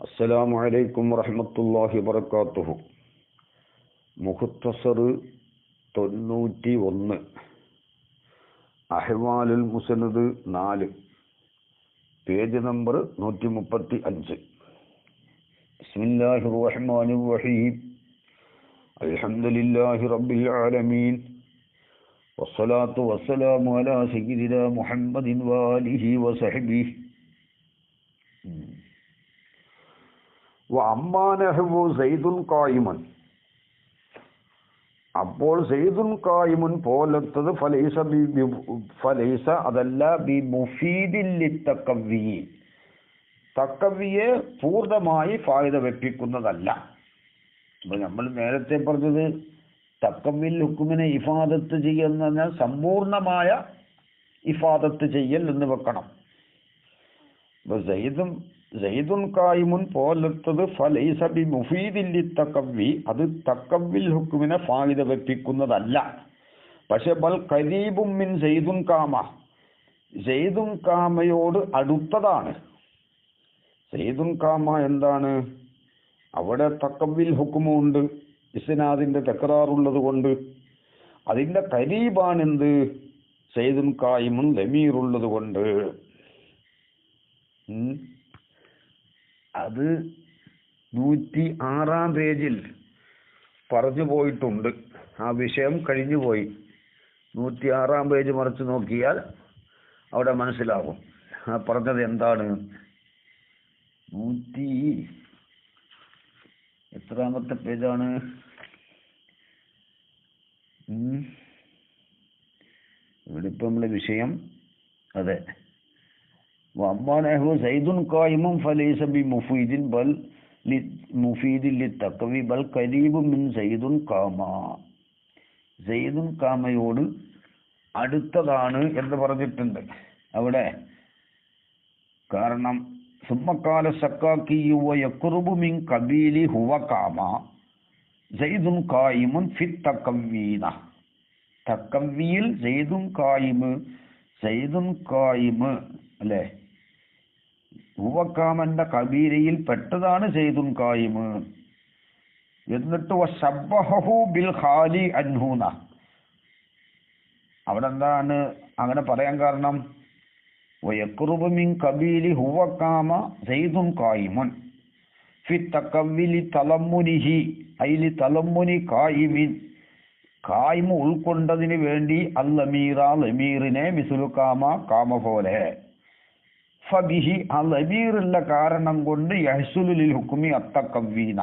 അസ്സലാമു അലൈക്കും വറഹമത്തല്ലാഹി വബറകാതുഹു മുഖത്തസർ തൊണ്ണൂറ്റി ഒന്ന് അഹ്വാലുൽ മുസനദ് നാല്. പേജ് നമ്പർ നൂറ്റി മുപ്പത്തി അഞ്ച് ബിസ്മില്ലാഹി റഹ്മാനു റഹീം. അൽഹംദുലില്ലാഹി റബ്ബിൽ ആലമീൻ. വസ്സലാത്തു വസ്സലാമു അലാ സയ്യിദിനാ മുഹമ്മദിൻ വാലിഹി വസഹ്ബിഹി അമ്മാനഹു സെയ്തുൻ കായിമൻ അപ്പോൾ സെയ്തുൻ കായിമുൻ പോലത്തത് ഫലൈസ ഫലൈസ അതല്ല ബി മുഫീദില്ലി തക്കവി തക്കവിയെ പൂർണമായി ഫായുധ വെപ്പിക്കുന്നതല്ല. അപ്പൊ നമ്മൾ നേരത്തെ പറഞ്ഞത് തക്കവിൽ ഹുക്കുമിനെ ഇഫാദത്ത് ചെയ്യുന്ന സമ്പൂർണമായ ഇഫാദത്ത് ചെയ്യൽ എന്ന് വെക്കണം. അപ്പൊ സയ്യിദും സയ്യിദുൻ കായിമുൻ പോലത്തത് ഫലൈസബി മുഫീദില്ലി തക്കവി അത് തക്കവിൽ ഹുക്കുമിനെ ഫാഹിത വെപ്പിക്കുന്നതല്ല. പക്ഷെ ബൽ കരീബും മിൻ സെയ്തുൻ കാമ സെയ്തുൻ കാമയോട് അടുത്തതാണ്. സെയ്തുൻ കാമ എന്താണ്? അവിടെ തക്കവിൽ ഹുക്കുമുണ്ട് ഇസ്നാദിന്റെ തക്കറാറുള്ളത് കൊണ്ട് അതിന്റെ കരീബാണെന്ത് സെയ്തുൻ കായിമുൻ ലമീറുള്ളത് കൊണ്ട്. അത് നൂറ്റി ആറാം പേജിൽ പറഞ്ഞു പോയിട്ടുണ്ട്. ആ വിഷയം കഴിഞ്ഞു പോയി. നൂറ്റി ആറാം പേജ് മറിച്ച് നോക്കിയാൽ അവിടെ മനസ്സിലാകും. ആ പറഞ്ഞത് എന്താണ്? നൂറ്റി എത്രാമത്തെ പേജാണ്. ഇവിടെ ഇപ്പൊ നമ്മളെ വിഷയം അതെ. وأما زيد قائم فليس بمفيد بل مفيد للتقوي بل قريب من زيد قام സെയ്ദുൻ കാമയോട് അടുത്തതാണ് എന്ന് പറഞ്ഞിട്ടുണ്ട് അവിടെ കാരണം സുമ്മക്കാല സക്കാക്കിയുവ യക്കുറുബു മിൻ കബീലി ഹുവ കാമ സെയ്ദുൻ കായിമുൻ ഫിത് തക്കവീന തക്കവിയിൽ സെയ്ദുൻ കായിമ് സെയ്ദുൻ കായിമ് അല്ലേ ഹുവക്കാമന്റെ കബീരയിൽ പെട്ടതാണ് ചെയ്തും കായിമ് എന്നിട്ട് ബിൽ ഖാലി അൻഹൂന. അവിടെ എന്താണ് അങ്ങനെ പറയാൻ കാരണം? വയക്കുറുബ് മിൻ കബീലി ഹുവക്കാമ സെയ്തും കായിമുൻ. ഫി തക്കവിലി തലമുനിഹി അയിലി തലമുനി കായിമിൻ. കായ്മ ഉൾക്കൊണ്ടതിന് വേണ്ടി അല്ലമീറ ലമീറിനെ മിസുലുക്കാമ കാമ പോലെ. ഫബിഹി ആ ലബീറുള്ള കാരണം കൊണ്ട് യഹ്സുലുലിൽ ഹുക്കുമി അത്തക്കവീന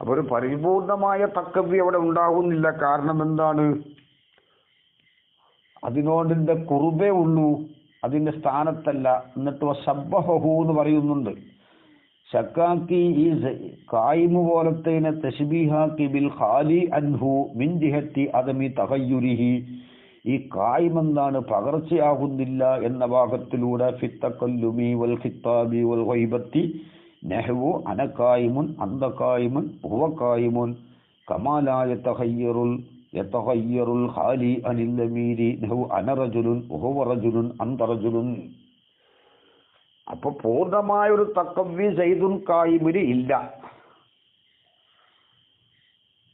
അപ്പൊ ഒരു പരിപൂർണമായ തക്കവി അവിടെ ഉണ്ടാകുന്നില്ല കാരണം എന്താണ്? അതിനോടിന്റെ കുറുബേ ഉള്ളൂ. അതിന്റെ സ്ഥാനത്തല്ല. എന്നിട്ട് സബ്ബഹു എന്ന് പറയുന്നുണ്ട്. ഷക്കാക്കി ഈ കായിമു പോലത്തേനെ തശ്ബീഹാക്കി ബിൽ ഖാലി അൻഹു മിൻ ജിഹത്തി അതമി തഹയ്യുരിഹി. ഈ കായ്മെന്താണ് പകർച്ചയാകുന്നില്ല എന്ന ഭാഗത്തിലൂടെ ഫിത്തക്കല്ലുമി വൽ ഖിത്താബി വൽ വൈബത്തി നെഹ്വു അനക്കായ്മുൻ അന്തക്കായ്മുൻ ഉവക്കായ്മുൻ കമാലായ തഹയ്യറുൽ യതഹയ്യറുൽ ഹാലി അനിൽ ലമീരി നെഹ്വു അനറജുലുൻ ഹുവ റജുലുൻ അന്തറജുലുൻ. അപ്പൊ പൂർണമായൊരു തക്കവി സെയ്തുൻ കായിമിന് ഇല്ല.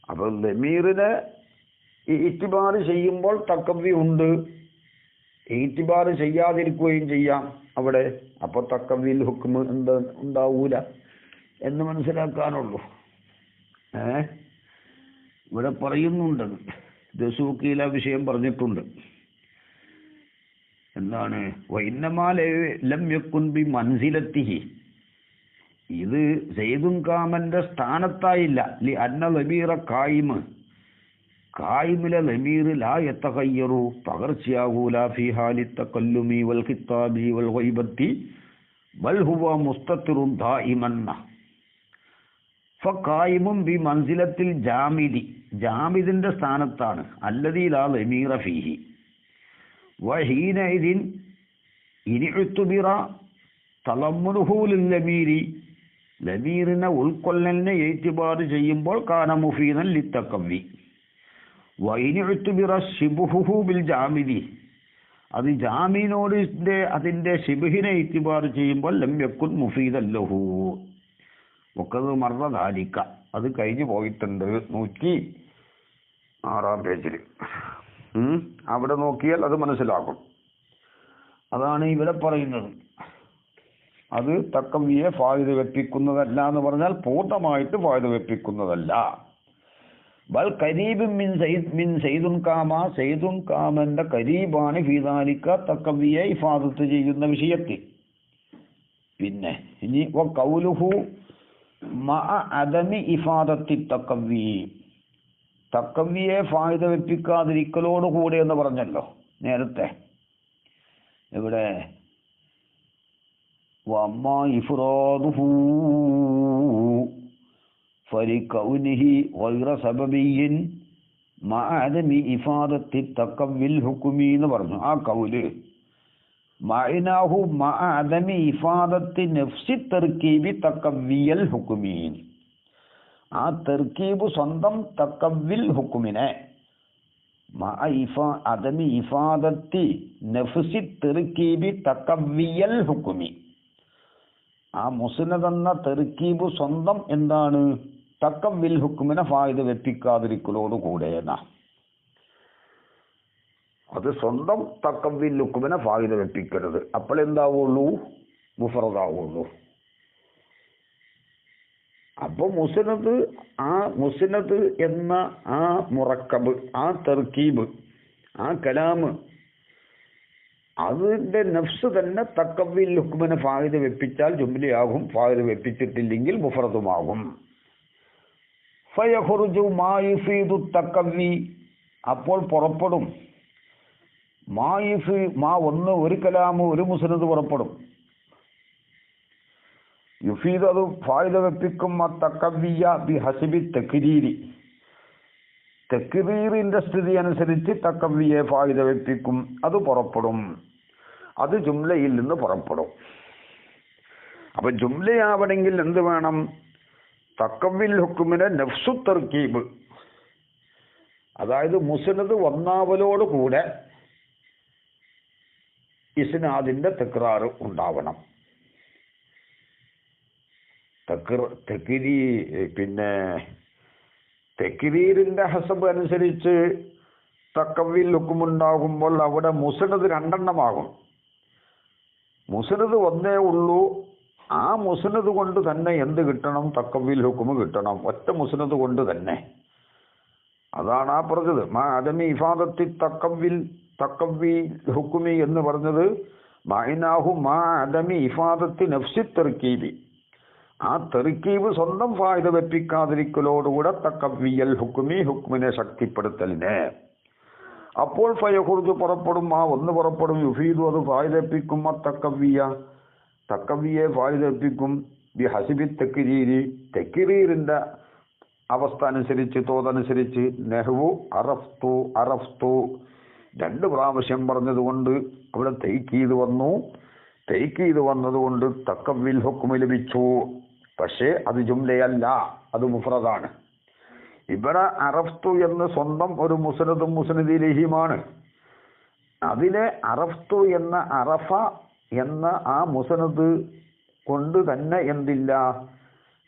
അപ്പൊ ലമീറിനെ ഈറ്റിബാർ ചെയ്യുമ്പോൾ തക്കവി ഉണ്ട്. ഈറ്റിബാർ ചെയ്യാതിരിക്കുകയും ചെയ്യാം അവിടെ. അപ്പോൾ തക്കവിൽ ഹുക്കുമ് എന്താ ഉണ്ടാവൂല എന്ന് മനസ്സിലാക്കാനുള്ളൂ. ഏ? ഇവിടെ പറയുന്നുണ്ട്. ദസൂക്കിയില വിഷയം പറഞ്ഞിട്ടുണ്ട്. എന്താണ്? വൈന്നമാല ബി മൻസിലത്തിഹി. ഇത് സെയ്തുൻ കാമന്റെ സ്ഥാനത്തായില്ല. ലി അന്ന കായിമ്. ലാ ഹാലി വൽ വൽ ബൽ ഹുവ ബി മൻസിലത്തിൽ ജാമിദി ജാമിദിന്റെ സ്ഥാനത്താണ്. അല്ലദീ ലാ ഫീഹി. ലമീറിനെ ഉൾക്കൊള്ളലിനെ ഏറ്റുപാട് ചെയ്യുമ്പോൾ കാന മുഫീനൻ ലിത്തക്കവി ബിൽ ജാമിദി അത് ജാമീനോടിന്റെ അതിന്റെ ശിബുഹിനെ ഇത്തിബാർ ചെയ്യുമ്പോൾ ലംയക്കുൻ മുഫീദല്ലഹു ഒക്കത് മറന്നതാലിക്ക അത് കഴിഞ്ഞു പോയിട്ടുണ്ട് നൂറ്റി ആറാം പേജിൽ അവിടെ നോക്കിയാൽ അത് മനസ്സിലാക്കും അതാണ് ഇവിടെ പറയുന്നത്. അത് തക്കവിയെ ഫായുധ വെപ്പിക്കുന്നതല്ല എന്ന് പറഞ്ഞാൽ പൂർണമായിട്ട് ഫായുധ വെപ്പിക്കുന്നതല്ല. ബൽ കരീബും മിൻ സൈദ് മിൻ സൈദുൻ കാമ സൈദുൻ കാമന്റെ കരീബാണ് ഫീദാലിക്ക തക്കവിയെ ഇഫാദത്ത് ചെയ്യുന്ന വിഷയത്തിൽ പിന്നെ ഇനി വ കൗലുഹു മഅ അദമി ഇഫാദത്തി തക്കവി തക്കവിയെ ഫായുധ വെപ്പിക്കാതിരിക്കലോടുകൂടെ എന്ന് പറഞ്ഞല്ലോ നേരത്തെ. ഇവിടെ വമ്മ ഇഫ്റാദുഹു വൈറ ഇഫാദത്തി എന്ന് പറഞ്ഞു. ആ കൗൽ. മഅനാഹു മഅദമി ഇഫാദത്തി നഫ്സി ഹുക്കുമീൻ ആ തെർക്കീബ് സ്വന്തം തക്കവിൽ ഹുക്കുമിനെ. ഇഫാദത്തി നഫ്സി ആ മുസ്ലിദ് എന്ന തെർക്കീബ് സ്വന്തം എന്താണ്? തക്കവിൽ ഹുക്കുമിനെ ഫായുധ വെപ്പിക്കാതിരിക്കലോട് കൂടെ എന്നാ അത് സ്വന്തം തക്കം വിൽ ഹുക്കുമിനെ ഫായുധ വെപ്പിക്കരുത് അപ്പോൾ എന്താവുള്ളൂ? മുഫറദാവുള്ളൂ. അപ്പൊ മുസ്നദ് ആ മുസ്നദ് എന്ന ആ മുറക്കബ് ആ തെർക്കീബ് ആ കലാമ് അതിന്റെ നഫ്സ് തന്നെ തക്കവിൽ ഹുക്കുമിനെ ഫായുധ വെപ്പിച്ചാൽ ജുംലിയാകും ഫായുധ വെപ്പിച്ചിട്ടില്ലെങ്കിൽ മുഫറതുമാകും അപ്പോൾ പുറപ്പെടും. മായുഫി മാ ഒന്ന് ഒരു കലാമ് ഒരു മുസ്നദ് പുറപ്പെടും. യുഫീദ് അത് ഫായുധ വെപ്പിക്കും ആ തക്കവിയ ബി ഹസിബി തെക്കിരീരി തെക്കിരീറിന്റെ സ്ഥിതി അനുസരിച്ച് തക്കവിയെ ഫായുധ വെപ്പിക്കും അത് പുറപ്പെടും. അത് ജുംലയിൽ നിന്ന് പുറപ്പെടും. അപ്പൊ ജുംലയാവണമെങ്കിൽ എന്ത് വേണം? തക്കവിൽ ഹുക്കുമിനെ നഫ്സു തർക്കീബ്. അതായത് മുസനത് വന്നാവലോട് കൂടെ ഇസ്നാദിന്റെ തെക്രാറ് ഉണ്ടാവണം. തെക്ര തെക്കിരി പിന്നെ തെക്കിരീരിന്റെ ഹസബ് അനുസരിച്ച് തക്കവിൽ ഹുക്കുമുണ്ടാകുമ്പോൾ അവിടെ മുസ്നദ് രണ്ടെണ്ണമാകും. മുസ്നദ് ഒന്നേ ഉള്ളൂ ആ മുസനത് കൊണ്ട് തന്നെ എന്ത് കിട്ടണം? തക്കവിൽ ഹുക്കുമ് കിട്ടണം. ഒറ്റ മുസനത് കൊണ്ട് തന്നെ. അതാണ് ആ പറഞ്ഞത്. മാ അദമി ഇഫാദത്തി തക്കവിൽ തക്കവി ഹുക്കുമി എന്ന് പറഞ്ഞത് മൈനാഹു മാ അദമി ഇഫാദത്തി നഫ്സി തെറുക്കീവി ആ തെറുക്കീവ് സ്വന്തം ഫായുധ വെപ്പിക്കാതിരിക്കലോടുകൂടെ തക്കവിയൽ ഹുക്കുമി ഹുക്കുമിനെ ശക്തിപ്പെടുത്തലിനെ. അപ്പോൾ ഫയഹുർജ് പുറപ്പെടും. ആ ഒന്ന് പുറപ്പെടും. യുഫീദു അത് ഫായുധപ്പിക്കും ആ തക്കവിയ ഫായുധപ്പിക്കും ബി ഹസിബി തെക്കിരീരി തെക്കിരീറിന്റെ അവസ്ഥ അനുസരിച്ച് തോതനുസരിച്ച് നെഹ്വു അറഫ്തു അറഫ്തു. രണ്ട് പ്രാവശ്യം പറഞ്ഞതുകൊണ്ട് അവിടെ തെയ്ക്കീത് വന്നു. തെയ്ക്കീത് വന്നതുകൊണ്ട് തക്കവിൽ ഹുക്കുമ ലഭിച്ചു. പക്ഷേ അത് ജുംലയല്ല അത് മുഫ്രദാണ്. ഇവിടെ അറഫ്തു എന്ന് സ്വന്തം ഒരു മുസ്നദും മുസനദിലേഹിയുമാണ്. അതിലെ അറഫ്തു എന്ന അറഫ എന്ന ആ മുസനദ് കൊണ്ട് തന്നെ എന്തില്ല?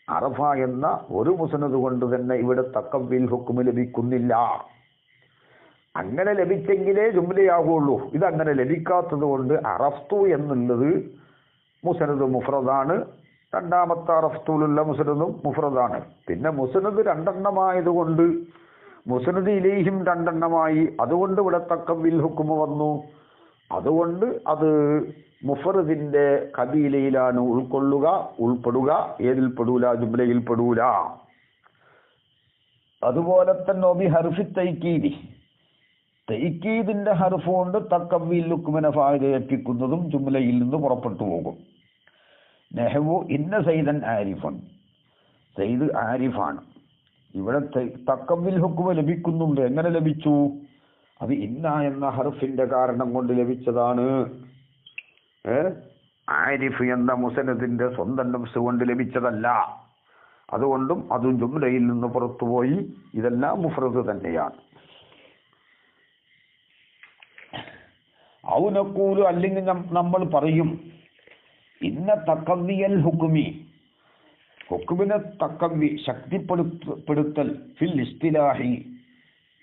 അറഫ എന്ന ഒരു മുസനദ് കൊണ്ട് തന്നെ ഇവിടെ തക്കവിൽ ഹുക്കുമ് ലഭിക്കുന്നില്ല. അങ്ങനെ ലഭിച്ചെങ്കിലേ ജുംലയാകുള്ളൂ ഇതങ്ങനെ ലഭിക്കാത്തത് കൊണ്ട് അറഫ്തു എന്നുള്ളത് മുസനദ് മുഫ്രദാണ്. രണ്ടാമത്തെ അറഫ്തുലുള്ള മുസനദും മുഫ്രദാണ്. പിന്നെ മുസനദ് രണ്ടെണ്ണമായതുകൊണ്ട് മുസനദ് ഇലേഹിം രണ്ടെണ്ണമായി. അതുകൊണ്ട് ഇവിടെ തക്കവിൽ ഹുക്കുമ വന്നു. അതുകൊണ്ട് അത് മുഫറദിന്റെ കബീലയിലാണ് ഉൾക്കൊള്ളുക ഉൾപ്പെടുക. ഏതിൽ പെടൂല? ജുംലയിൽ പെടൂല. അതുപോലെ തന്നെ ഒബി ഹർഫി തൈക്കീതി തൈക്കീദിന്റെ ഹർഫ് കൊണ്ട് തക്കവിൽ ലുക്കുമന ഫായതയേൽപ്പിക്കുന്നതും ജുംലയിൽ നിന്ന് പുറപ്പെട്ടു പോകും. നെഹവു ഇന്ന സൈദൻ ആരിഫൻ. സൈദ് ആരിഫാണ്. ഇവിടെ തക്കവിൽ ഹുക്കുമ ലഭിക്കുന്നുണ്ട്. എങ്ങനെ ലഭിച്ചു? അത് ഇന്ന എന്ന ഹർഫിന്റെ കാരണം കൊണ്ട് ലഭിച്ചതാണ്. ആരിഫ് എന്ന മുസനദിന്റെ സ്വന്തം നഫ്സ് കൊണ്ട് ലഭിച്ചതല്ല. അതുകൊണ്ടും അതും ജുംലയിൽ നിന്ന് പുറത്തുപോയി ഇതെല്ലാം മുഫ്രദ് തന്നെയാണ്. ഔനക്കൂലു അല്ലെങ്കിൽ നമ്മൾ പറയും ഇന്ന തക്കവിയൽ ഹുക്കുമി ഹുക്കുമിനെ തക്കവി ശക്തിപ്പെടുത്തൽ ഫിൽ ഇസ്തിലാഹി.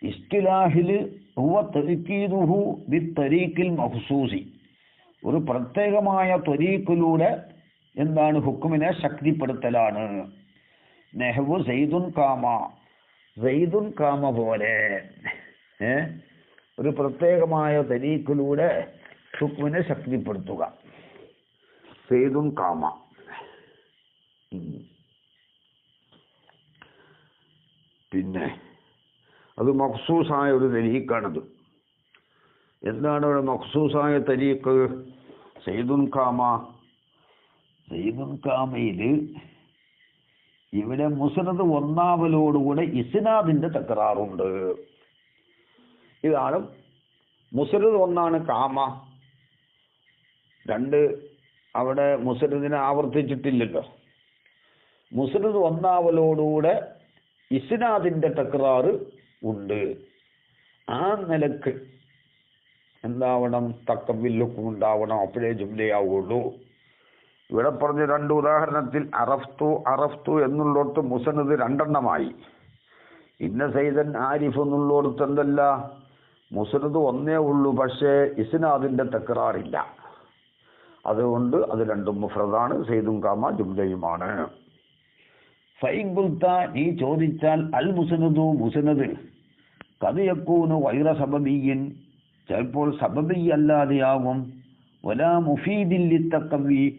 ഇസ്തിലാഹിൽ ഹുവ തെറുക്കീതുഹു ബി തരീക്കിൽ ഒരു പ്രത്യേകമായ ത്വരീക്കിലൂടെ എന്താണ് ഹുക്കുമിനെ ശക്തിപ്പെടുത്തലാണ്. നെഹ്വു സെയ്തുൻ കാമ സെയ്തുൻ കാമ പോലെ. ഏ? ഒരു പ്രത്യേകമായ തരീക്കിലൂടെ ഹുക്കുമിനെ ശക്തിപ്പെടുത്തുക. സെയ്തുൻ കാമ. പിന്നെ അത് മഖ്സൂസായ ഒരു തരീക്കാണത് എന്താണ് ഇവിടെ മഖ്സൂസായ തരീക്ക് സെയ്തുൻ കാമ സെയ്തുൻ കാമയിൽ ഇവിടെ മുസ്നദ് ഒന്നാവലോടുകൂടെ ഇസ്നാദിന്റെ തകരാറുണ്ട്. ഇതാണ് മുസ്നദ് ഒന്നാണ് കാമ രണ്ട് അവിടെ മുസ്നദിനെ ആവർത്തിച്ചിട്ടില്ലല്ലോ. മുസ്നദ് ഒന്നാവലോടുകൂടെ ഇസ്നാദിന്റെ തകരാറ് ഉണ്ട്. ആ നിലയ്ക്ക് എന്താവണം? തക്കവില്ലുക്കും ഉണ്ടാവണം. അപ്പോഴേ ജുംലയാവുള്ളൂ. ഇവിടെ പറഞ്ഞ രണ്ട് ഉദാഹരണത്തിൽ അറഫ്തു അറഫ്തു എന്നുള്ളിടത്ത് മുസനത് രണ്ടെണ്ണമായി. ഇന്ന സൈതൻ ആരിഫ് എന്നുള്ളിടത്ത് എന്തല്ല? മുസനത് ഒന്നേ ഉള്ളൂ പക്ഷേ ഇസ്നാദിന്റെ തക്കറാറില്ല അതുകൊണ്ട് അത് രണ്ടും മുഫ്രദാണ് സെയ്ദും കാമ ജുംലയുമാണ്. ഫൈബുൽത്ത നീ ചോദിച്ചാൽ അൽ മുസനദു മുസനദ്. കഥയക്കൂന് വൈറ ചിലപ്പോൾ സബബി അല്ലാതെയാവും വലാ മുഫീദില്ലി തക്കവി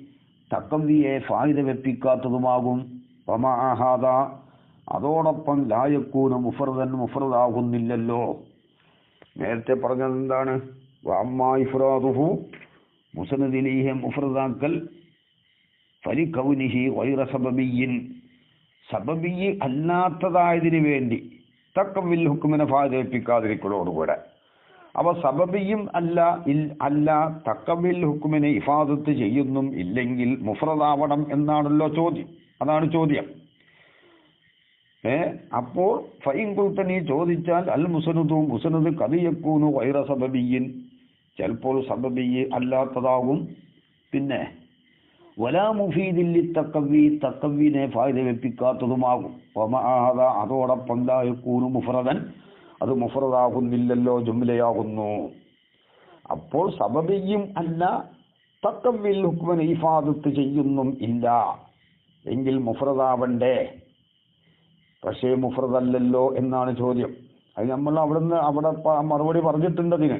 തക്കവിയെ ഫായിദ വെപ്പിക്കാത്തതുമാകും. പമാഹാദ അതോടൊപ്പം ലായക്കൂന മുഫർദൻ മുഫറദാകുന്നില്ലല്ലോ. നേരത്തെ പറഞ്ഞത് എന്താണ്? വാമ്മായിഫ്രാദുഹു മുസനദിലീഹെ മുഫറദാക്കൽ കൗനിഹി വൈറ സബബിയിൻ സബബി അല്ലാത്തതായതിനു വേണ്ടി തക്കവിൽ ഹുക്കുമിനെ ഫാദേപ്പിക്കാതിരിക്കലോടുകൂടെ അവ സബബിയും അല്ല ഇൽ അല്ല തക്കവിൽ ഹുക്കുമിനെ ഇഫാദത്ത് ചെയ്യുന്നും ഇല്ലെങ്കിൽ മുഫ്രദാവണം എന്നാണല്ലോ ചോദ്യം. അതാണ് ചോദ്യം. ഏ? അപ്പോൾ ഫൈൻ കുൽത്ത ചോദിച്ചാൽ അൽ മുസനുദും മുസനുദ് കതിയക്കൂന്നു വൈറ സബബിയിൻ ചിലപ്പോൾ സബബി അല്ലാത്തതാകും. പിന്നെ വലാ മുഫീദില്ലി തക്കവി തക്കവിനെ ഫായ്ദ വെപ്പിക്കാത്തതുമാകും. അതോടൊപ്പം മുഫറദൻ അത് മുഫറദാകുന്നില്ലല്ലോ ജുംലയാകുന്നു. അപ്പോൾ സബബിയും അല്ല തക്കവിൽ ഹുക്മൻ ഇഫാദത്ത് ചെയ്യുന്നും ഇല്ല. എങ്കിൽ മുഫറദാവണ്ടേ? പക്ഷേ മുഫ്രദല്ലല്ലോ എന്നാണ് ചോദ്യം. അത് നമ്മൾ അവിടുന്ന് അവിടെ മറുപടി പറഞ്ഞിട്ടുണ്ട് അതിന്.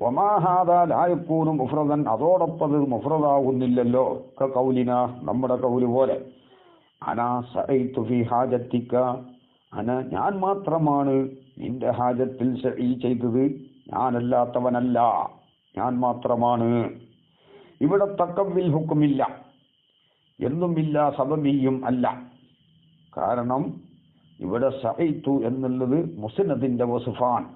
ഒമാഹാദ ലായക്കൂനും മുഫ്രദൻ അതോടൊപ്പം അത് മുഫ്രദാകുന്നില്ലല്ലോ കൗലിന നമ്മുടെ കൗൽ പോലെ. അനാ സൈ തുഫി ഹാജത്തിക്ക. അന ഞാൻ മാത്രമാണ് നിന്റെ ഹാജത്തിൽ ഈ ചെയ്തത്. ഞാനല്ലാത്തവനല്ല. ഞാൻ മാത്രമാണ്. ഇവിടെ തക്കവിൽ ഹുക്കുമില്ല. എന്നുമില്ല സബബിയും അല്ല. കാരണം ഇവിടെ സഅയ്തു എന്നുള്ളത് മുസ്നദിന്റെ വസുഫാൻ.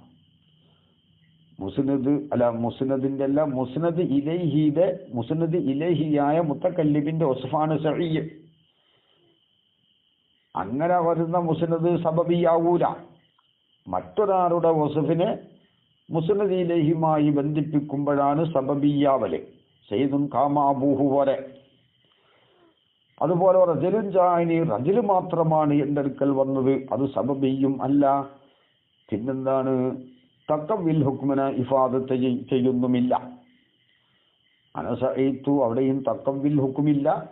മുസ്നദ് അല്ല മുസ്നദിന്റെ അല്ല മുസ്നദ് ഇലൈഹിയുടെ മുസ്നദ് ഇലൈഹിയായ മുത്തക്കല്ലിബിന്റെ വസുഫാണ് സഹിയ് അങ്ങനെ വരുന്ന മുസ്നദ് സബബിയാവൂല. മറ്റൊരാളുടെ വസുഫിനെ മുസ്നദ് ഇലഹിയുമായി ബന്ധിപ്പിക്കുമ്പോഴാണ് സബബിയാവൽ. സെയ്തുൻ കാമാബൂഹു പോലെ. അതുപോലെ റജലുൻ ചായനി റജൽ മാത്രമാണ് എന്റെ അടുക്കൽ വന്നത്. അത് സബബിയും അല്ല. പിന്നെന്താണ്? തക്കവിൽ ഹുക്മിന് ഇഫാദത്ത് ചെയ്- ചെയ്യുന്നുമില്ല. അനസു അവിടെയും തക്കവിൽ ഹുക്കുമില്ല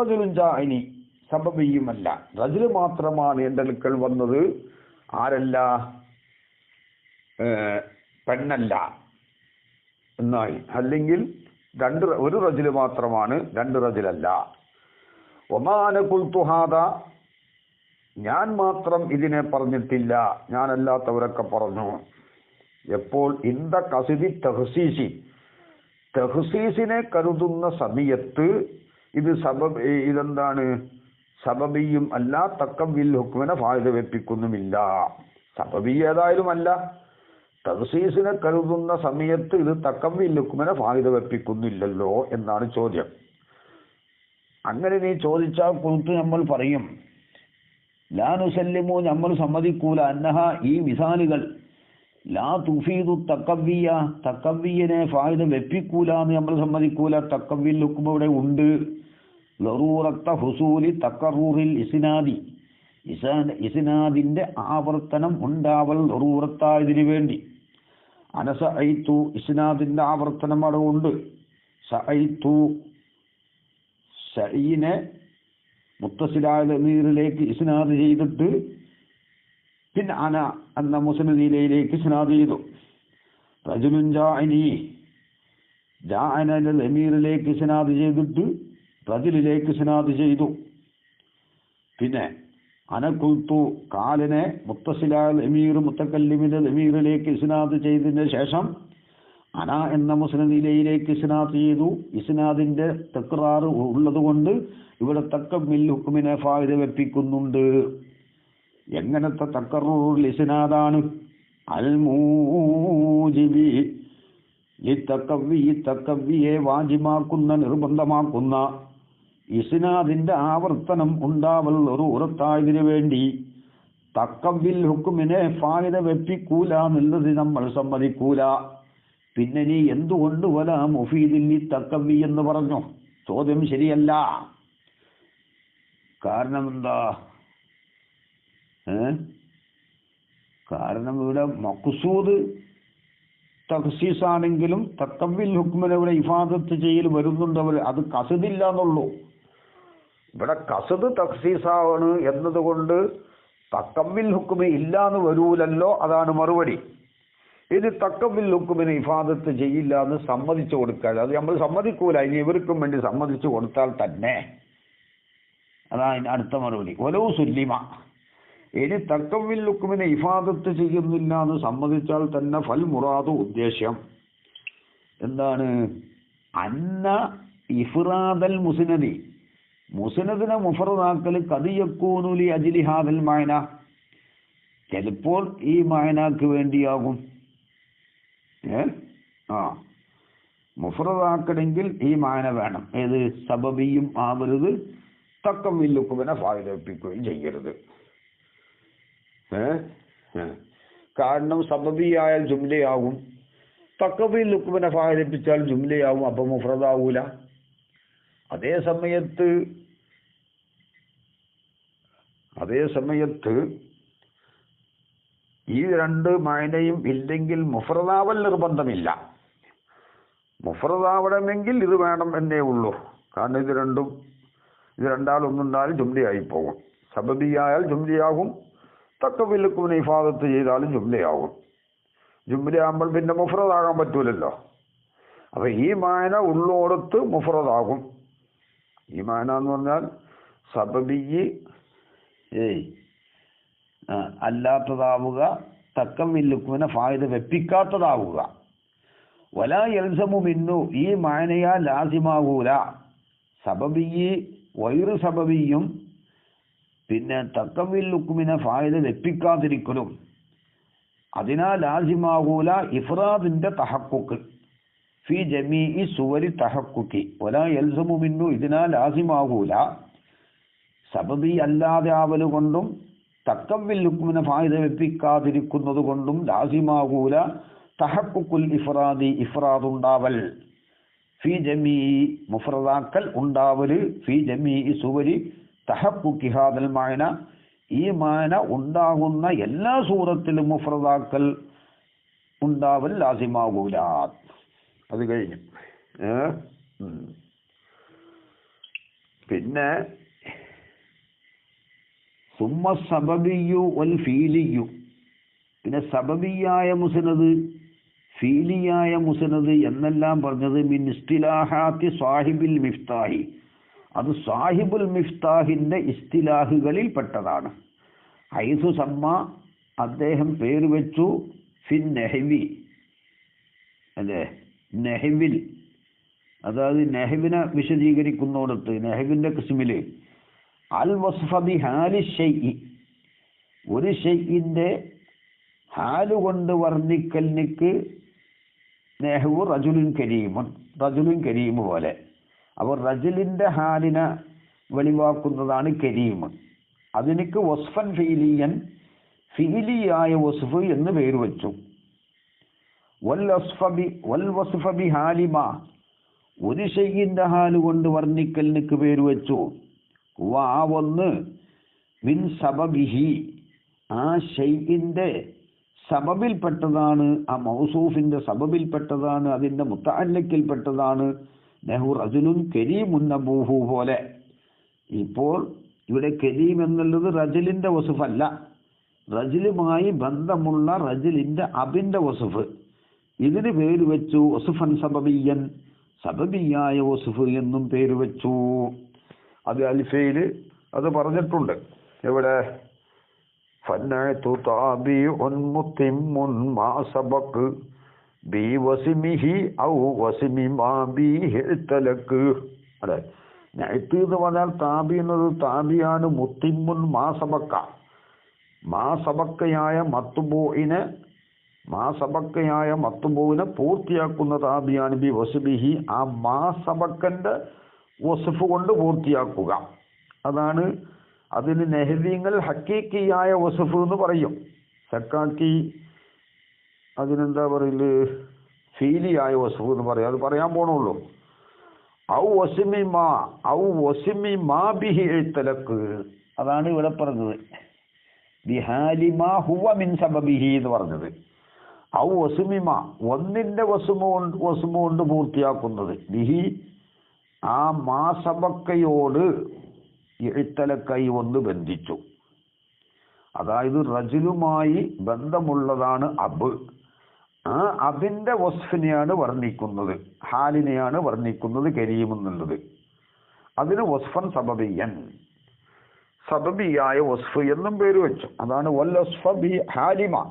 റജുലും ജാഹിനി സബബിയുമല്ല. റജുൽ മാത്രമാണ് എന്റെ അടുക്കൽ വന്നത്? ആരല്ല? പെണ്ണല്ല എന്നായി. അല്ലെങ്കിൽ രണ്ട് ഒരു റജുൽ മാത്രമാണ് രണ്ട് റജുലല്ല. ഒമാന കുൽത്തുഹാദ ഞാൻ മാത്രം ഇതിനെ പറഞ്ഞിട്ടില്ല. ഞാനല്ലാത്തവരൊക്കെ പറഞ്ഞു. എപ്പോൾ? ഇന്ത കസിതി തഹസീസി. തഹസീസിനെ കരുതുന്ന സമയത്ത് ഇത് സബ ഇതെന്താണ്? സബബിയും അല്ല തക്കവിൽ ഹുക്മന ഫായത വെപ്പിക്കുന്നുമില്ല. സബബി ഏതായാലും അല്ല. തഹസീസിനെ കരുതുന്ന സമയത്ത് ഇത് തക്കവിൽ ഹുക്മന ഫായത വെപ്പിക്കുന്നില്ലല്ലോ എന്നാണ് ചോദ്യം. അങ്ങനെ നീ ചോദിച്ചാൽ കുറിച്ച് നമ്മൾ പറയും ലാനുസല്യമോ നമ്മൾ സമ്മതിക്കൂല. അന്നഹ ഈ മിസാലുകൾ ലാ തുഫീദു തക്കവ്യ തക്കവ്യനെ ഫായിദ വെപ്പിക്കൂല എന്ന് നമ്മൾ സമ്മതിക്കൂല. തക്കവ്യൽ ഹുക്കും ഇവിടെ ഉണ്ട്. ലറൂറത്ത ഹുസൂലി തക്കറൂറിൽ ഇസിനാദി. ഇസിനാദിന്റെ ആവർത്തനം ഉണ്ടാവൽ ലറൂറത്തായതിനു വേണ്ടി. അനസ ഐത്തു ഇസ്നാദിന്റെ ആവർത്തനം അവിടെ ഉണ്ട് സഐത്തു സഈനെ മുത്തസിലായ നീറിലേക്ക് ഇസ്നാദ് ചെയ്തിട്ട് പിന്നെ അന എന്ന മുസ്ലിദീലയിലേക്ക് ഇസ്നാദ് ചെയ്തു. റജുലുൻ ജാഅനി ജാഅനന്റെ ലമീറിലേക്ക് ഇസ്നാദ് ചെയ്തിട്ട് റജുലിലേക്ക് സിനാദ് ചെയ്തു. പിന്നെ അനക്കുൽത്തു കാലിനെ മുത്തസിലാൽ എമീർ മുത്തക്കല്ലിമിന്റെ എമീറിലേക്ക് ഇസ്നാദ് ചെയ്തതിന് ശേഷം അന എന്ന മുസ്ലിദിലയിലേക്ക് ഇസ്നാദ് ചെയ്തു. ഇസ്നാദിന്റെ തക്രാറ് ഉള്ളത് കൊണ്ട് ഇവിടെ തക്ക മിൽ ഹുക്കുമിനെ ഫായിദ വെപ്പിക്കുന്നുണ്ട് എങ്ങനത്തെ തക്കറുൽ ഇസ്നാദാണ്? അൽമൂജിബി ഈ തക്കവി വാജിമാക്കുന്ന നിർബന്ധമാക്കുന്ന ഇസ്നാദിന്റെ ആവർത്തനം ഉണ്ടാവൽ ഒരു ഉറത്തായതിനു വേണ്ടി തക്കവിൽ ഹുക്കുമിനെ ഫായിദ വെപ്പിക്കൂല എന്നുള്ളത് നമ്മൾ സമ്മതിക്കൂല. പിന്നെ നീ എന്തുകൊണ്ട് വല മുഫീദിൽ തക്കവി എന്ന് പറഞ്ഞു? ചോദ്യം ശരിയല്ല. കാരണം എന്താ കാരണം ഇവിടെ മക്സൂദ് തഹസീസാണെങ്കിലും തക്കവിൽ ഹുക്മിനെ ഇവിടെ ഇഫാദത്ത് ചെയ്യൽ വരുന്നുണ്ട് അവർ അത് കസദില്ല എന്നുള്ളൂ ഇവിടെ കസത് തഹസീസാണ് എന്നതുകൊണ്ട് തക്കമ്മിൽ ഹുക്കുമി ഇല്ല എന്ന് വരൂലല്ലോ അതാണ് മറുപടി. ഇത് തക്കമ്മിൽ ഹുക്കുമിന് ഇഫാദത്ത് ചെയ്യില്ല എന്ന് സമ്മതിച്ചു കൊടുക്കാൻ അത് നമ്മൾ സമ്മതിക്കൂല ഇനി ഇവർക്കും വേണ്ടി സമ്മതിച്ചു കൊടുത്താൽ തന്നെ. അതാണ് അടുത്ത മറുപടി. ഓരോ സുല്ലിമ. ഇനി തക്കമ്മിൽ ഹുക്കുമിന് ഇഫാദത്ത് ചെയ്യുന്നില്ല എന്ന് സമ്മതിച്ചാൽ തന്നെ ഫൽ മുറാദു ഉദ്ദേശ്യം എന്താണ്? അന്ന ഇഫ്റാദൽ മുസ്നദി. മുസ്നദിനെ മുഫറദാക്കൽ കതിയക്കൂനുലി അജിലി ഹാദൽ മായന ചിലപ്പോൾ ഈ മായനാക്ക് വേണ്ടിയാകും. ഏ? ആ. മുഫറദാക്കണമെങ്കിൽ ഈ മായന വേണം. ഏത്? സബബിയും ആവരുത്. തക്കം ഹുക്കുമിനെ ഫായിലേപ്പിക്കുകയും ചെയ്യരുത്. ഏ. കാരണം സബബിയായാൽ ജുംലയാകും. തക്കവിൽ ലുക്കുവിനെ ഫായിലേപ്പിച്ചാൽ ജുംലയാകും. അപ്പൊ മുഫ്രദാവൂല അതേ സമയത്ത് അതേ സമയത്ത് ഈ രണ്ട് മായനയും ഇല്ലെങ്കിൽ മുഫ്രദാവൽ നിർബന്ധമില്ല. മുഫ്രതാവണമെങ്കിൽ ഇത് വേണം എന്നേ ഉള്ളൂ. കാരണം ഇത് രണ്ടും ഇത് രണ്ടാളൊന്നുണ്ടായാൽ ജുംലയായി പോകും സബബിയായാൽ ജുംലയാകും. വിലക്കും ഇഫാദത്ത് ചെയ്താലും ജുംലയാകും. ജുംലയാകുമ്പോൾ പിന്നെ മുഫറദാകാൻ പറ്റൂലല്ലോ. അപ്പൊ ഈ മായന ഉള്ളോടത്ത് മുഫറദാകും. ഈ മാന എന്ന് പറഞ്ഞാൽ സബബിയ് ഏയ് അല്ലാത്തതാവുക തക്കം തക്കവില്ലുക്കുവിനെ ഫായത വെപ്പിക്കാത്തതാവുക. വല എൽസമു മിന്നു ഈ മായനയാ ലാസിമാകൂല സബബിയി വൈറ് സബബിയും പിന്നെ തക്കവിൽ ലുക്കുമിനെ ഫായത വെപ്പിക്കാതിരിക്കലും. അതിനാൽ ലാസിമാകൂല ഇഫ്രാദിന്റെ തഹക്കുക്ക്. ഫി ജമീ സുവരി തഹക്കുക്കി. ഒല എൽസമു മിന്നു ഇതിനാൽ ആസിമാകൂല സബബി അല്ലാതെ ആവൽ കൊണ്ടും തക്കവിൽ ലുക്കുമിനെ ഫായത വെപ്പിക്കാതിരിക്കുന്നത് കൊണ്ടും ലാസിമാകൂല തഹക്കുക്കുൽ ഇഫ്രാദി ഇഫ്രാദ് ഉണ്ടാവൽ ഫി ജമീ മുഫ്രദാക്കൽ ഉണ്ടാവൽ ഫി ജമീ സുവരി തഹക്കുക്കി ഹാദൽ മായന. ഈ മായന ഉണ്ടാകുന്ന എല്ലാ സൂറത്തിലും മുഫ്രദാക്കൽ ഉണ്ടാവൽ ലാസിമാകൂല അത് കഴിഞ്ഞു? പിന്നെ സുമ്മ സബബിയു വൽ ഫീലിയു പിന്നെ സബബിയായ മുസനത് ഫീലിയായ മുസനത് എന്നെല്ലാം പറഞ്ഞത് മിൻ സാഹിബിൽ മിഫ്താഹി. അത് സാഹിബുൽ മിഫ്താഹിന്റെ ഇസ്തിലാഹുകളിൽ പെട്ടതാണ്. ഐസു സമ്മ അദ്ദേഹം പേര് വെച്ചു ഫിൻ നെഹവി. അല്ലേ? നെഹവിൽ. അതായത് നെഹവിനെ വിശദീകരിക്കുന്നിടത്ത് നെഹവിന്റെ കിസ്മിൽ അൽ വസ്ഫബി ഹാലി ഷെയ്ഖി ഒരു ഷെയ്ഖിന്റെ ഹാൽ കൊണ്ട് വർണിക്കലിനിക്ക് നെഹ്വു റജുലിൻ കരീമൻ റജുലിൻ കരീം പോലെ. അപ്പോൾ റജുലിന്റെ ഹാലിനെ വെളിവാക്കുന്നതാണ് കരീം അതിനിക്ക് വസ്ഫൻ ഫീലിയൻ ഫീലിയായ വസ്ഫ് എന്ന് പേര് വെച്ചു വൽ അസ്ഫബി വൽ വസ്ഫബി ഹാലിമ. ഒരു ഷെയ്യിന്റെ ഹാൽ കൊണ്ട് വർണിക്കലിനക്ക് പേര് വെച്ചു. വാ ഒന്ന് മിൻ സബബിഹി. ആ ഷെയ്യിന്റെ സബബിൽപ്പെട്ടതാണ് ആ മൗസൂഫിന്റെ സബബിൽപ്പെട്ടതാണ് അതിന്റെ മുത്തല്ലക്കിൽപ്പെട്ടതാണ് നെഹു റജുലുൻ കരീമുൻ നബൂഹു പോലെ. ഇപ്പോൾ ഇവിടെ കരീം എന്നുള്ളത് റജലിന്റെ വസുഫല്ല. റജലുമായി ബന്ധമുള്ള റജിലിന്റെ അബിന്റെ വസുഫ്. ഇതിന് പേര് വെച്ചു ഒസുഫൻ സബബിയൻ സബബിയായ ഒസുഫ് എന്നും പേര് വെച്ചു. അത് അൽഫയിൽ അത് പറഞ്ഞിട്ടുണ്ട്. എവിടെ? മുത്തിമ്മുൻ മാ ബി ഔ മാ പറഞ്ഞാൽ താബി എന്നത് താബിയാണ് മുത്തിമ്മുൻ മാ സബക്ക. മാ മത്തുബൂഇനെ മാ മത്തുബുവിനെ പൂർത്തിയാക്കുന്ന താബിയാണ് ബി വസുബിഹി ആ മാസബക്കന്റെ വസുഫ് കൊണ്ട് പൂർത്തിയാക്കുക. അതാണ് അതിന് നെഹദീങ്ങൾ ഹക്കീക്കിയായ വസുഫ് എന്ന് പറയും. സക്കാക്കി അതിനെന്താ പറയൽ? ഫീലിയായ വസുഫ് എന്ന് പറയും. അത് പറയാൻ പോണുള്ളൂ. ഔ വസിമി മാ ഔ വസിമി മാ ബിഹി എഴുത്തലക്ക്. അതാണ് ഇവിടെ പറഞ്ഞത്. ബിഹാലിമാ ഹുവ മിൻ സബബിഹി എന്ന് പറഞ്ഞത്. ഔ വസുമിമ ഒന്നിന്റെ വസുമ വസുമോ കൊണ്ട് പൂർത്തിയാക്കുന്നത്. ബിഹി ആ മാസബക്കയോട് എഴുത്തലക്കൈ ഒന്ന് ബന്ധിച്ചു. അതായത് റജുലുമായി ബന്ധമുള്ളതാണ് അബ്. ആ അബിന്റെ വസ്ഫിനെയാണ് വർണിക്കുന്നത് ഹാലിനെയാണ് വർണിക്കുന്നത് കരിയുമെന്നുള്ളത് അതിന് വസ്ഫൻ സബബിയൻ. സബബിയായ വസ്ഫ് എന്നും പേര് വെച്ചു. അതാണ് വൽ വസ്ഫ ബി ഹാലിമ.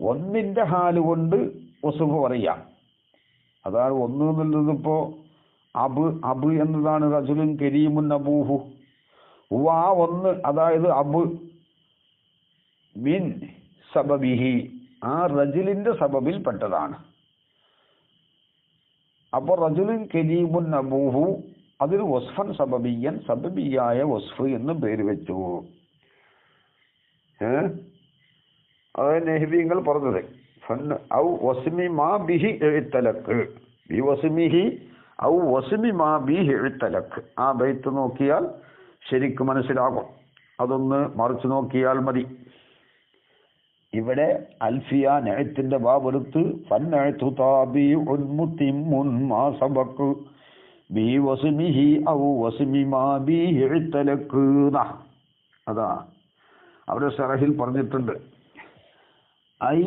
ഒന്നിന്റെ ഹാൽ കൊണ്ട് വസുഫ് പറയാം. അതാണ് ഒന്ന് എന്നുള്ളത് അബ് അബ് എന്നതാണ് റസുലിൻ കരീമുൻ അബൂഹു വാ ഒന്ന് അതായത് അബ് മിൻ സബബിഹി. ആ റജുലിന്റെ സബബിൽ പെട്ടതാണ് അപ്പൊ റജുലുൻ കരീമുൻ അബൂഹു അതിൽ വസ്ഫൻ സബബിയൻ സബബിയായ വസ്ഫ് എന്ന് പേര് വെച്ചു. ഏ? അത് നെഹ്ബിങ്ങൾ പറഞ്ഞത്. ഔ ബിഹി ബി ഔ ബിഹി ആ ബൈത്ത് നോക്കിയാൽ ശരിക്കും മനസ്സിലാകും. അതൊന്ന് മറിച്ചു നോക്കിയാൽ മതി. ഇവിടെ അൽഫിയ നെഴുത്തിന്റെ എഴുത്തലക്ക് അതാ. അവിടെ സറഹിൽ പറഞ്ഞിട്ടുണ്ട്. ഐ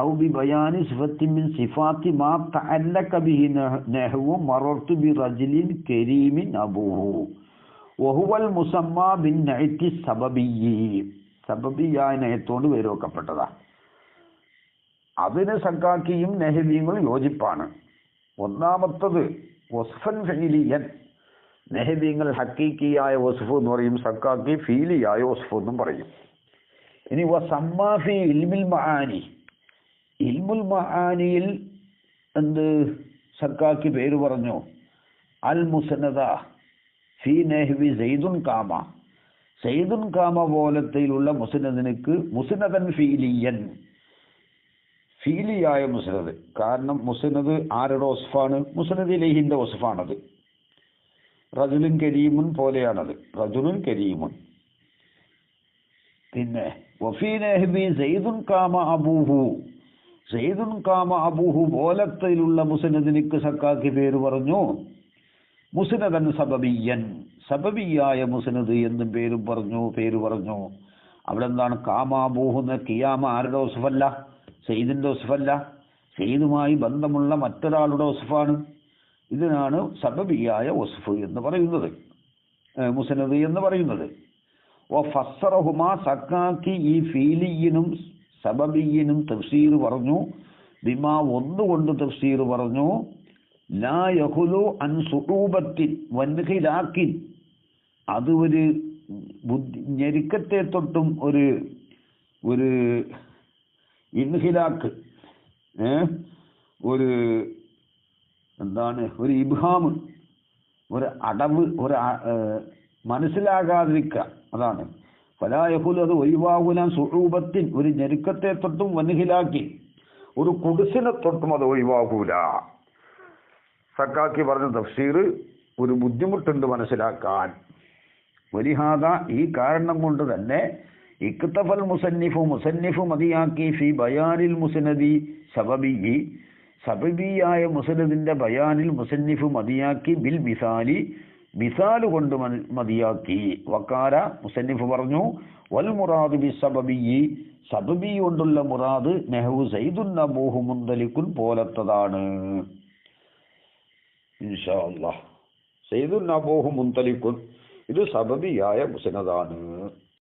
ഔ ബി ബയാനി സിഫത്തി മിൻ സിഫാത്തി മാ തഅല്ലക ബിഹി നഹ്വു മറർതു ബി റജലിൻ കരീമിൻ അബൂഹു. വഹുവൽ മുസമ്മ ബിൻ നഅത്തി സബബിയി സബബിയായ നയത്തോട് വേരോക്കപ്പെട്ടതാ അതിന് സക്കാക്കിയും നെഹബിയും യോജിപ്പാണ്. ഒന്നാമത്തത് വസ്ഫൻ ഫെയിലിയൻ നെഹബിങ്ങൾ ഹക്കീക്കിയായ വസ്ഫു എന്ന് പറയും സക്കാക്കി ഫീലിയായ വസ്ഫു എന്നും പറയും. ഇനി സമ്മാഫി ഇൽമുൽ മഹാനി ഇൽമുൽ മഹാനിയിൽ എന്ത് സർക്കാക്ക് പേര് പറഞ്ഞു? അൽ മുസനദ ഫി നെഹ്വി സെയ്ദുൻ കാമ സെയ്ദുൻ കാമ പോലത്തിലുള്ള മുസനദിനക്ക് മുസനദൻ ഫീലിയൻ. ഫീലിയായ മുസനദ് കാരണം മുസനദ് ആരുടെ ഒസഫാണ് മുസനദ് ഇലഹിന്റെ ഒസഫാണത് റജുലുൻ കരീമുൻ പോലെയാണത്. റജുലുൻ കരീമുൻ. പിന്നെ വഫീ നെഹ്ബി സെയ്ദുൻ കാമ അബൂഹു. സെയ്ദുൻ കാമ അബൂഹു പോലത്തിലുള്ള മുസനദിനിക്ക് സക്കാക്കി പേര് പറഞ്ഞു. മുസനദൻ സബബിയൻ സബബിയായ മുസനദ് എന്നും പേരും പറഞ്ഞു പേര് പറഞ്ഞു. അവിടെ എന്താണ് കാമാബൂഹു കിയാമ ആരുടെ ഓസഫല്ല സെയ്ദിന്റെ ഓസഫല്ല സെയ്ദുമായി ബന്ധമുള്ള മറ്റൊരാളുടെ ഓസഫാണ് ഇതിനാണ് സബബിയായ ഓസഫ് എന്ന് പറയുന്നത്. മുസനദ് എന്ന് പറയുന്നത്. ഫസ്സറഹുമാ സക്കാക്കി ഈ ഫീലിയിനും സബബിയിനും തഫ്സീർ പറഞ്ഞു. ബിമാ ഒന്നുകൊണ്ട് തഫ്സീർ പറഞ്ഞു. ലാ യഹുലു അൻ സുറൂപത്തിൻ വൻഹിലാക്കിൻ അത് ഒരു ബുദ്ധി ഞെരുക്കത്തെ തൊട്ടും ഒരു ഒരു ഇൻഹിലാക്ക് ഒരു എന്താണ് ഒരു ഇബ്ഹാമ് ഒരു അടവ് ഒരു മനസ്സിലാകാതിരിക്കുക. അതാണ്. ഫലായഹുൽ അത് ഒഴിവാകുലാൻ സുഴൂപത്തിൻ ഒരു ഞെരുക്കത്തെ തൊട്ടും വൻഹിലാക്കി ഒരു കുടിസിനെ തൊട്ടും അത് ഒഴിവാകൂല. സക്കാക്കി പറഞ്ഞ തഫ്സീർ ഒരു ബുദ്ധിമുട്ടുണ്ട് മനസ്സിലാക്കാൻ. വലിഹാത ഈ കാരണം കൊണ്ട് തന്നെ ഇക്തഫൽ മുസന്നിഫു മുസന്നിഫു മതിയാക്കി ഫി ബയാനിൽ മുസനദി സബബി സബബിയായ മുസനദിന്റെ ബയാനിൽ മുസന്നിഫു മതിയാക്കി ബിൽ മിസാലി മിസാൽ കൊണ്ട് മതിയാക്കി. വക്കാര മുസന്നിഫ് പറഞ്ഞു വൽ മുറാദ് ബി സബബി സബബി കൊണ്ടുള്ള മുറാദ് നെഹു സൈദുൻ അബൂഹു മുന്തലിക്കുൻ പോലത്തതാണ്. സൈദുൻ അബൂഹു മുന്തലിക്കുൻ ഇത് സബബിയായ മുസനദാണ്